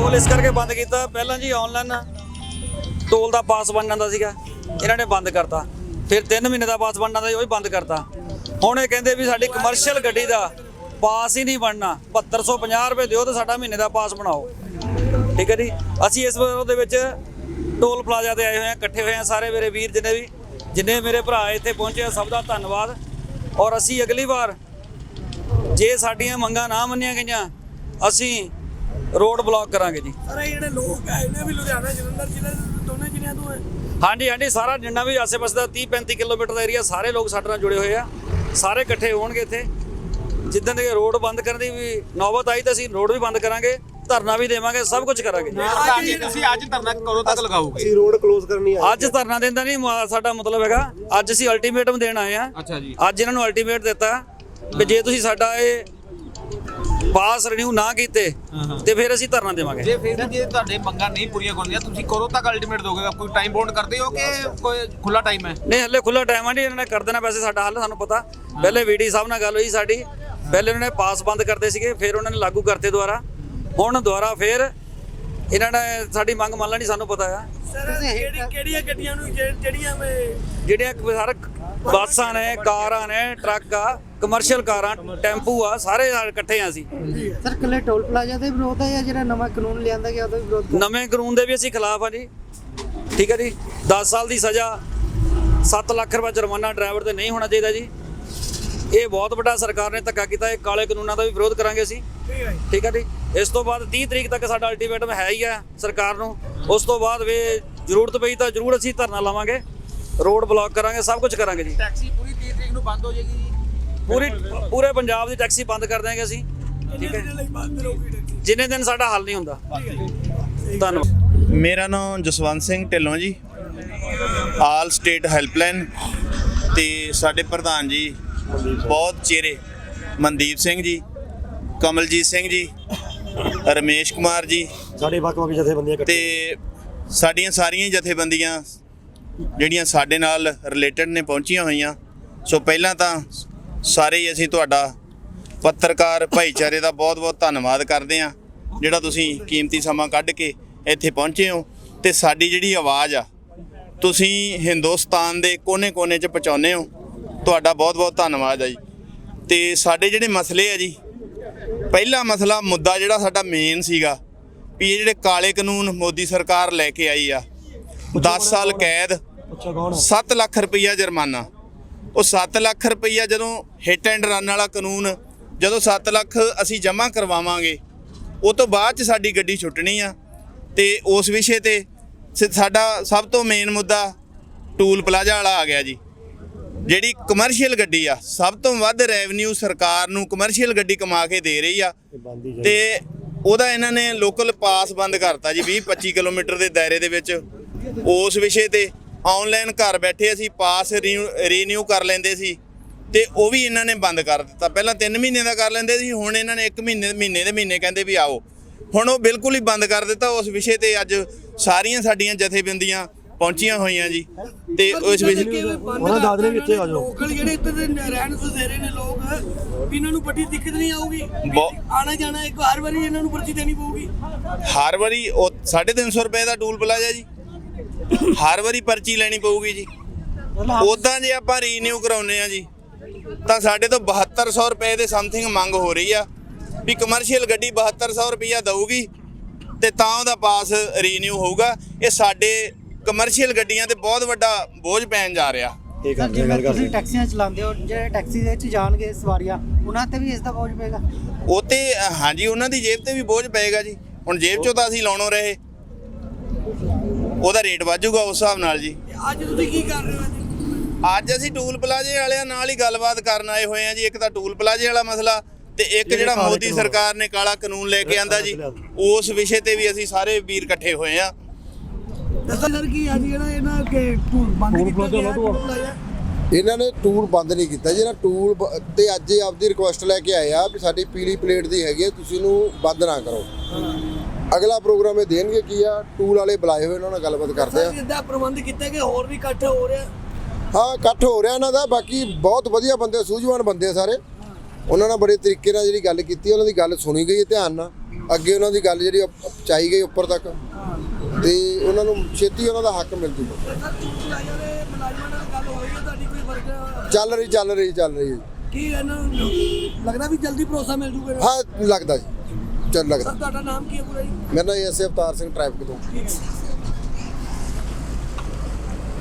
Toll ਇਸ ਕਰਕੇ ਬੰਦ ਕੀਤਾ। ਪਹਿਲਾਂ ਜੀ ਆਨਲਾਈਨ ਟੋਲ ਦਾ ਪਾਸ ਬਣ ਜਾਂਦਾ ਸੀਗਾ। ਇਹਨਾਂ ਨੇ ਬੰਦ ਕਰਤਾ। ਫਿਰ 3 ਮਹੀਨੇ ਦਾ ਪਾਸ ਬਣਨਾ ਸੀ, ਉਹ ਵੀ ਬੰਦ ਕਰਤਾ। ਹੁਣ ਇਹ ਕਹਿੰਦੇ ਵੀ ਸਾਡੀ ਕਮਰਸ਼ੀਅਲ ਗੱਡੀ ਦਾ ਪਾਸ ਹੀ ਨਹੀਂ ਬਣਨਾ। 7250 ਰੁਪਏ ਦਿਓ ਤੇ ਸਾਡਾ ਮਹੀਨੇ ਦਾ ਪਾਸ ਬਣਾਓ। ਠੀਕ ਹੈ ਜੀ? ਅਸੀਂ ਇਸ ਵਾਰ ਉਹਦੇ ਵਿੱਚ ਟੋਲ ਪਲਾਜ਼ਾ ਤੇ ਆਏ ਹੋਏ ਹਾਂ, ਇਕੱਠੇ ਹੋਏ ਹਾਂ ਸਾਰੇ ਮੇਰੇ ਵੀਰ ਜਿੰਨੇ ਵੀ, ਜਿੰਨੇ ਮੇਰੇ ਭਰਾ ਇੱਥੇ ਪਹੁੰਚੇ ਆ, ਸਭ ਦਾ ਧੰਨਵਾਦ। ਔਰ ਅਸੀਂ ਅਗਲੀ ਵਾਰ ਜੇ ਸਾਡੀਆਂ ਮੰਗਾਂ ਨਾ ਮੰਨੀਆਂ ਗਈਆਂ, ਅਸੀਂ ਰੋਡ ਬਲੌਕ ਕਰਾਂਗੇ ਜੀ। ਸਰ ਇਹ ਜਿਹੜੇ ਲੋਕ ਆ ਇਹਨੇ ਵੀ ਲੁਧਿਆਣਾ ਜਲੰਧਰ ਜ਼ਿਲ੍ਹੇ ਦੇ ਦੋਨੇ ਜ਼ਿਲ੍ਹਿਆਂ ਤੋਂ ਹੈ ਹਾਂਜੀ ਹਾਂਜੀ ਸਾਰਾ ਜਿੰਨਾ ਵੀ ਆਸੇ-ਪਾਸੇ ਦਾ 30 35 ਕਿਲੋਮੀਟਰ ਦਾ ਏਰੀਆ ਸਾਰੇ ਲੋਕ ਸਾਡੇ ਨਾਲ ਜੁੜੇ ਹੋਏ ਆ। ਸਾਰੇ ਇਕੱਠੇ ਹੋਣਗੇ ਇੱਥੇ। ਜਿੱਦਣ ਦੇ ਰੋਡ ਬੰਦ ਕਰਨ ਦੀ ਵੀ ਨੌਬਤ ਆਈ ਤਾਂ ਅਸੀਂ ਰੋਡ ਵੀ ਬੰਦ ਕਰਾਂਗੇ ਧਰਨਾ ਵੀ ਦੇਵਾਂਗੇ ਸਭ ਕੁਝ ਕਰਾਂਗੇ ਜੀ। ਤੁਸੀਂ ਅੱਜ ਧਰਨਾ ਕਰੋ ਤੱਕ ਲਗਾਓਗੇ? ਅਸੀਂ ਰੋਡ ਕਲੋਜ਼ ਕਰਨੀ ਆ ਅੱਜ ਧਰਨਾ ਦੇਣ ਦਾ ਨਹੀਂ ਸਾਡਾ ਮਤਲਬ ਹੈਗਾ ਅੱਜ ਅਸੀਂ ਅਲਟੀਮੇਟਮ ਦੇਣ ਆਏ ਆ। ਅੱਛਾ ਜੀ। ਅੱਜ ਇਹਨਾਂ ਨੂੰ ਅਲਟੀਮੇਟ ਦਿੱਤਾ ਵੀ ਜੇ ਤੁਸੀਂ ਸਾਡਾ ਇਹ ਪਾਸ ਰਿਨਿਊ ਨਾ ਕੀਤੇ ਤੇ ਫਿਰ ਅਸੀਂ ਧਰਨਾ ਦੇਵਾਂਗੇ। ਜੇ ਫਿਰ ਵੀ ਜੇ ਤੁਹਾਡੇ ਮੰਗਾਂ ਨਹੀਂ ਪੂਰੀਆਂ ਹੁੰਦੀਆਂ ਤੁਸੀਂ ਕਰੋ ਤੱਕ ਅਲਟੀਮੇਟ ਦੋਗੇ ਕੋਈ ਟਾਈਮ ਬੌਂਡ ਕਰਦੇ ਹੋ ਕਿ ਕੋਈ ਖੁੱਲਾ ਟਾਈਮ ਹੈ? ਨਹੀਂ ਹੱਲੇ ਖੁੱਲਾ ਟਾਈਮ ਆ ਨਹੀਂ ਇਹਨਾਂ ਨੇ ਕਰ ਦੇਣਾ ਵੈਸੇ ਸਾਡਾ ਹੱਲ ਸਾਨੂੰ ਪਤਾ। ਪਹਿਲੇ ਵੀਡੀ ਸਾਹਿਬ ਨਾਲ ਗੱਲ ਹੋਈ ਸਾਡੀ। ਪਹਿਲੇ ਉਹਨਾਂ ਨੇ ਪਾਸ ਬੰਦ ਕਰਦੇ ਸੀਗੇ ਫਿਰ ਉਹਨਾਂ ਨੇ ਲਾਗੂ ਕਰਤੇ ਦੁਬਾਰਾ। ਹੁਣ ਦੁਬਾਰਾ ਫਿਰ ਇਹਨਾਂ ਨੇ ਸਾਡੀ ਮੰਗ ਮੰਨ ਲੈਣੀ ਸਾਨੂੰ ਪਤਾ ਆ। ਸਰ ਕਿਹੜੀ ਕਿਹੜੀਆਂ ਗੱਡੀਆਂ ਨੂੰ ਜਿਹੜੀਆਂ ਮੈਂ ਜਿਹੜੀਆਂ ਸਾਰਾ ਬੱਸਾਂ ਨੇ ਕਾਰਾਂ ਨੇ ਟਰੱਕ ਆ ਕਮਰਸ਼ੀਅਲ ਕਾਰਾਂ ਟੈਂਪੂ ਆ ਸਾਰੇ ਇਕੱਠੇ ਆ ਅਸੀਂ। ਸਰ ਕੱਲੇ ਟੋਲ ਪਲਾਜ਼ਾ ਦੇ ਵਿਰੋਧ ਹੈ ਜਾਂ ਜਿਹੜਾ ਨਵਾਂ ਕਾਨੂੰਨ ਲਿਆਂਦਾ ਗਿਆ ਉਹਦਾ ਵੀ ਵਿਰੋਧ ਨਵੇਂ ਕਾਨੂੰਨ ਦੇ ਵੀ ਅਸੀਂ ਖਿਲਾਫ ਆ ਜੀ। ਠੀਕ ਹੈ ਜੀ। 10 ਸਾਲ ਦੀ ਸਜ਼ਾ 7 ਲੱਖ ਰੁਪਏ ਜੁਰਮਾਨਾ ਡਰਾਈਵਰ ਤੇ ਨਹੀਂ ਹੋਣਾ ਚਾਹੀਦਾ ਜੀ। ਇਹ ਬਹੁਤ ਵੱਡਾ ਸਰਕਾਰ ਨੇ ਧੱਕਾ ਕੀਤਾ ਇਹ ਕਾਲੇ ਕਾਨੂੰਨਾਂ ਦਾ ਵੀ ਵਿਰੋਧ ਕਰਾਂਗੇ ਅਸੀਂ। ਠੀਕ ਹੈ ਠੀਕ ਹੈ ਜੀ। ਇਸ ਤੋਂ ਬਾਅਦ 30 ਤਰੀਕ ਤੱਕ ਸਾਡਾ ਅਲਟੀਮੇਟਮ ਹੈ ਹੀ ਆ ਸਰਕਾਰ ਨੂੰ। ਉਸ ਤੋਂ ਬਾਅਦ ਵੇ ਜ਼ਰੂਰਤ ਪਈ ਤਾਂ ਜ਼ਰੂਰ ਅਸੀਂ ਧਰਨਾ ਲਾਵਾਂਗੇ। ਰੋਡ ਬਲੌਕ ਕਰਾਂਗੇ ਸਭ ਕੁਝ ਕਰਾਂਗੇ ਜੀ। ਟੈਕਸੀ ਪੂਰੀ 30 ਤਰੀਕ ਨੂੰ ਬੰਦ ਹੋ ਜਾਏਗੀ ਜੀ। ਪੂਰੀ ਪੂਰੇ ਪੰਜਾਬ ਦੀ ਟੈਕਸੀ ਬੰਦ ਕਰ ਦਿਆਂਗੇ ਅਸੀਂ। ਠੀਕ ਹੈ ਜਿੰਨੇ ਦਿਨ ਸਾਡਾ ਹੱਲ ਨਹੀਂ ਹੁੰਦਾ। ਧੰਨਵਾਦ। ਮੇਰਾ ਨਾਮ ਜਸਵੰਤ ਸਿੰਘ ਢਿੱਲੋਂ ਜੀ। ਆਲ ਸਟੇਟ ਹੈਲਪਲਾਈਨ ਤੇ ਸਾਡੇ ਪ੍ਰਧਾਨ ਜੀ ਬਹੁਤ ਚਿਹਰੇ। ਮਨਦੀਪ ਸਿੰਘ ਜੀ ਕਮਲਜੀਤ ਸਿੰਘ ਜੀ ਰਮੇਸ਼ ਕੁਮਾਰ ਜੀ। ਸਾਡੇ ਵੱਖ-ਵੱਖ ਜਥੇਬੰਦੀਆਂ ਤੇ ਸਾਡੀਆਂ ਸਾਰੀਆਂ ਹੀ ਜਥੇਬੰਦੀਆਂ ਜਿਹੜੀਆਂ ਸਾਡੇ ਨਾਲ ਰਿਲੇਟਡ ਨੇ ਪਹੁੰਚੀਆਂ ਹੋਈਆਂ। ਸੋ ਪਹਿਲਾਂ ਤਾਂ ਸਾਰੇ ਹੀ ਅਸੀਂ ਤੁਹਾਡਾ ਪੱਤਰਕਾਰ ਭਾਈਚਾਰੇ ਦਾ ਬਹੁਤ-ਬਹੁਤ ਧੰਨਵਾਦ ਕਰਦੇ ਹਾਂ ਜਿਹੜਾ ਤੁਸੀਂ ਕੀਮਤੀ ਸਮਾਂ ਕੱਢ ਕੇ ਇੱਥੇ ਪਹੁੰਚੇ ਹੋ ਤੇ ਸਾਡੀ ਜਿਹੜੀ ਆਵਾਜ਼ ਆ ਤੁਸੀਂ ਹਿੰਦੁਸਤਾਨ ਦੇ ਕੋਨੇ-ਕੋਨੇ 'ਚ ਪਹੁੰਚਾਉਂਦੇ ਹੋ ਤੁਹਾਡਾ ਬਹੁਤ-ਬਹੁਤ ਧੰਨਵਾਦ ਆ ਜੀ। ਤੇ ਸਾਡੇ ਜਿਹੜੇ ਮਸਲੇ ਆ ਜੀ ਪਹਿਲਾ ਮਸਲਾ ਮੁੱਦਾ ਜਿਹੜਾ ਸਾਡਾ ਮੇਨ ਸੀਗਾ ਵੀ ਇਹ ਜਿਹੜੇ ਕਾਲੇ ਕਾਨੂੰਨ ਮੋਦੀ ਸਰਕਾਰ ਲੈ ਕੇ ਆਈ ਆ 10 ਸਾਲ ਕੈਦ ਅੱਛਾ ਕੌਣ 7 ਲੱਖ ਰੁਪਈਆ ਜੁਰਮਾਨਾ। ਉਹ 7 ਲੱਖ ਰੁਪਈਆ ਜਦੋਂ ਹਿੱਟ ਐਂਡ ਰਨ ਵਾਲਾ ਕਾਨੂੰਨ ਜਦੋਂ 7 ਲੱਖ ਅਸੀਂ ਜਮ੍ਹਾਂ ਕਰਵਾਵਾਂਗੇ ਉਹ ਤੋਂ ਬਾਅਦ ਚ ਸਾਡੀ ਗੱਡੀ ਛੁੱਟਣੀ ਆ। ਤੇ ਉਸ ਵਿਸ਼ੇ ਤੇ ਸਾਡਾ ਸਭ ਤੋਂ ਮੇਨ ਮੁੱਦਾ ਟੂਲ ਪਲਾਜ਼ਾ ਵਾਲਾ ਆ ਗਿਆ ਜੀ। ਜਿਹੜੀ ਕਮਰਸ਼ੀਅਲ ਗੱਡੀ ਆ ਸਭ ਤੋਂ ਵੱਧ ਰੈਵਨਿਊ ਸਰਕਾਰ ਨੂੰ ਕਮਰਸ਼ੀਅਲ ਗੱਡੀ ਕਮਾ ਕੇ ਦੇ ਰਹੀ ਆ। ਤੇ ਉਹਦਾ ਇਹਨਾਂ ਨੇ ਲੋਕਲ ਪਾਸ ਬੰਦ ਕਰਤਾ ਜੀ 20 25 ਕਿਲੋਮੀਟਰ ਦੇ ਦਾਇਰੇ ਦੇ ਵਿੱਚ। ਉਸ ਵਿਸ਼ੇ ਤੇ ਆਨਲਾਈਨ ਘਰ ਬੈਠੇ ਅਸੀਂ ਪਾਸ ਰੀਨਿਊ ਕਰ ਲੈਂਦੇ ਸੀ ਤੇ ਉਹ ਵੀ ਇਹਨਾਂ ਨੇ ਬੰਦ ਕਰ ਦਿੱਤਾ। ਪਹਿਲਾਂ 3 ਮਹੀਨੇ ਦਾ ਕਰ ਲੈਂਦੇ ਸੀ ਹੁਣ ਇਹਨਾਂ ਨੇ 1 ਮਹੀਨੇ ਮਹੀਨੇ ਦੇ ਮਹੀਨੇ ਕਹਿੰਦੇ ਵੀ ਆਓ। ਹੁਣ ਉਹ ਬਿਲਕੁਲ ਹੀ ਬੰਦ ਕਰ ਦਿੱਤਾ ਉਸ ਵਿਸ਼ੇ ਤੇ ਅੱਜ ਸਾਰੀਆਂ ਸਾਡੀਆਂ ਜਥੇਬੰਦੀਆਂ ਪਹੁੰਚੀਆਂ ਹੋਈਆਂ ਜੀ। ਤੇ ਉਸ ਵਿਸ਼ੇ ਉਹਨਾਂ ਦਾਦਰੇ ਵੀ ਇੱਥੇ ਆ ਜਾਓ। ਲੋਕਲ ਜਿਹੜੇ ਇੱਥੇ ਦੇ ਰਹਿਣ ਵਸੇਰੇ ਨੇ ਲੋਕ ਵੀ ਇਹਨਾਂ ਨੂੰ ਵੱਡੀ ਦਿੱਕਤ ਨਹੀਂ ਆਊਗੀ। ਆਣਾ ਜਾਣਾ ਇੱਕ ਹਰ ਵਾਰੀ ਇਹਨਾਂ ਨੂੰ ਪਰਚੀ ਦੇਣੀ ਪਊਗੀ। ਹਰ ਵਾਰੀ ਉਹ 350 ਰੁਪਏ ਦਾ ਟੂਲ ਪਲਾਜ਼ਾ ਜੀ। ਹਰ ਵਾਰੀ ਪਰਚੀ ਲੈਣੀ ਪਊਗੀ ਜੀ। ਉਦਾਂ ਜੇ ਆਪਾਂ ਰੀਨਿਊ ਕਰਾਉਨੇ ਆ ਜੀ ਤਾਂ ਸਾਡੇ ਤੋਂ 7200 ਰੁਪਏ ਦੇ ਸਮਥਿੰਗ ਮੰਗ ਹੋ ਰਹੀ ਆ ਵੀ ਕਮਰਸ਼ੀਅਲ ਗੱਡੀ 7200 ਰੁਪਈਆ ਦਊਗੀ ਤੇ ਤਾਂ ਉਹਦਾ ਪਾਸ ਰੀਨਿਊ ਹੋਊਗਾ। ਇਹ ਸਾਡੇ ਕਮਰਸ਼ੀਅਲ ਗੱਡੀਆਂ ਤੇ ਬਹੁਤ ਵੱਡਾ ਬੋਝ ਪੈਣ ਜਾ ਰਿਹਾ। ਗੱਲ ਤੁਸੀਂ ਕਰਦੇ ਟੈਕਸੀਆਂ ਚਲਾਉਂਦੇ ਹੋ ਜਿਹੜੇ ਟੈਕਸੀ ਦੇ ਵਿੱਚ ਜਾਣਗੇ ਸਵਾਰੀਆਂ ਉਹਨਾਂ ਤੇ ਵੀ ਇਸ ਦਾ ਬੋਝ ਪਏਗਾ? ਉਹ ਤੇ ਹਾਂਜੀ ਉਹਨਾਂ ਦੀ ਜੇਬ ਤੇ ਵੀ ਬੋਝ ਪਏਗਾ ਜੀ। ਹੁਣ ਜੇਬ ਚੋਂ ਤਾਂ ਅਸੀਂ ਲਾਉਣੋਂ ਰਹੇ। ਉਹਦਾ ਰੇਟ ਵਾਜੂਗਾ ਉਸ ਹਿਸਾਬ ਨਾਲ ਜੀ। ਅੱਜ ਤੁਸੀਂ ਕੀ ਕਰ ਰਹੇ ਹੋ ਅੱਜ? ਅੱਜ ਅਸੀਂ ਟੂਲ ਪਲਾਜ਼ੇ ਵਾਲਿਆਂ ਨਾਲ ਹੀ ਗੱਲਬਾਤ ਕਰਨ ਆਏ ਹੋਏ ਆ ਜੀ। ਇੱਕ ਤਾਂ ਟੂਲ ਪਲਾਜ਼ੇ ਵਾਲਾ ਮਸਲਾ ਤੇ ਇੱਕ ਜਿਹੜੇ ਮੋਦੀ। ਸਰਕਾਰ ਨੇ ਕਾਲਾ ਕਾਨੂੰਨ ਲੈ ਕੇ ਆਂਦਾ ਜੀ ਉਸ ਵਿਸ਼ੇ ਤੇ ਵੀ ਅਸੀਂ ਸਾਰੇ ਵੀਰ ਇਕੱਠੇ ਹੋਏ ਆ ਦੱਸੋ ਸਰ ਕੀ ਅੱਜ ਜਿਹੜਾ ਇਹਨਾਂ ਕੇ ਟੂਲ ਬੰਦ ਕੀਤਾ ਗਿਆ ਇਹਨਾਂ ਨੇ ਟੂਲ ਬੰਦ ਨਹੀਂ ਕੀਤਾ। ਜਿਹੜਾ ਟੂਲ ਤੇ ਅੱਜ ਇਹ ਆਪਦੀ ਰਿਕੁਐਸਟ ਲੈ ਕੇ ਆਏ ਆ ਵੀ ਸਾਡੀ ਪੀਲੀ ਪਲੇਟ ਦੀ ਹੈਗੀ ਤੁਸੀਂ ਇਹਨੂੰ ਬੰਦ ਨਾ ਕਰੋ। ਅਗਲਾ ਪ੍ਰੋਗਰਾਮ ਇਹ ਦੇਣਗੇ ਕੀ ਆ? ਟੂਲ ਵਾਲੇ ਬੁਲਾਏ ਹੋਏ ਉਹਨਾਂ ਨਾਲ ਗੱਲਬਾਤ ਕਰਦੇ ਆ। ਜਿੱਦਾਂ ਪ੍ਰਬੰਧ ਕੀਤਾ ਕਿ ਹੋਰ ਵੀ ਇਕੱਠ ਹੋ ਰਿਹਾ? ਹਾਂ ਇਕੱਠ ਹੋ ਰਿਹਾ ਇਹਨਾਂ ਦਾ ਬਾਕੀ ਬਹੁਤ ਵਧੀਆ ਬੰਦੇ ਸੂਝਵਾਨ ਬੰਦੇ ਸਾਰੇ। ਉਹਨਾਂ ਨਾਲ ਬੜੇ ਤਰੀਕੇ ਨਾਲ ਜਿਹੜੀ ਗੱਲ ਕੀਤੀ ਉਹਨਾਂ ਦੀ ਗੱਲ ਸੁਣੀ ਗਈ ਧਿਆਨ ਨਾਲ। ਅੱਗੇ ਉਹਨਾਂ ਦੀ ਗੱਲ ਜਿਹੜੀ ਚਾਹੀ ਗਈ ਉੱਪਰ ਤੱਕ। ਤੇ ਉਹਨਾਂ ਨੂੰ ਛੇਤੀ ਉਹਨਾਂ ਦਾ ਹੱਕ ਮਿਲ ਜੂਗਾ। ਚੱਲ ਰਹੀ ਚੱਲ ਰਹੀ ਚੱਲ ਰਹੀ ਕੀ ਇਹਨਾਂ ਨੂੰ ਲੱਗਦਾ ਵੀ ਜਲਦੀ ਭਰੋਸਾ ਮਿਲ ਜੂਗਾ ਹਾਂ ਲੱਗਦਾ ਜੀ। ਚੱਲ ਲੱਗਦਾ। ਤੁਹਾਡਾ ਨਾਮ ਕੀ ਹੈ ਪੂਰਾ ਮੇਰਾ ਨਾਮ ਐਸ ਅਵਤਾਰ ਸਿੰਘ ਟ੍ਰੈਫਿਕ ਤੋਂ।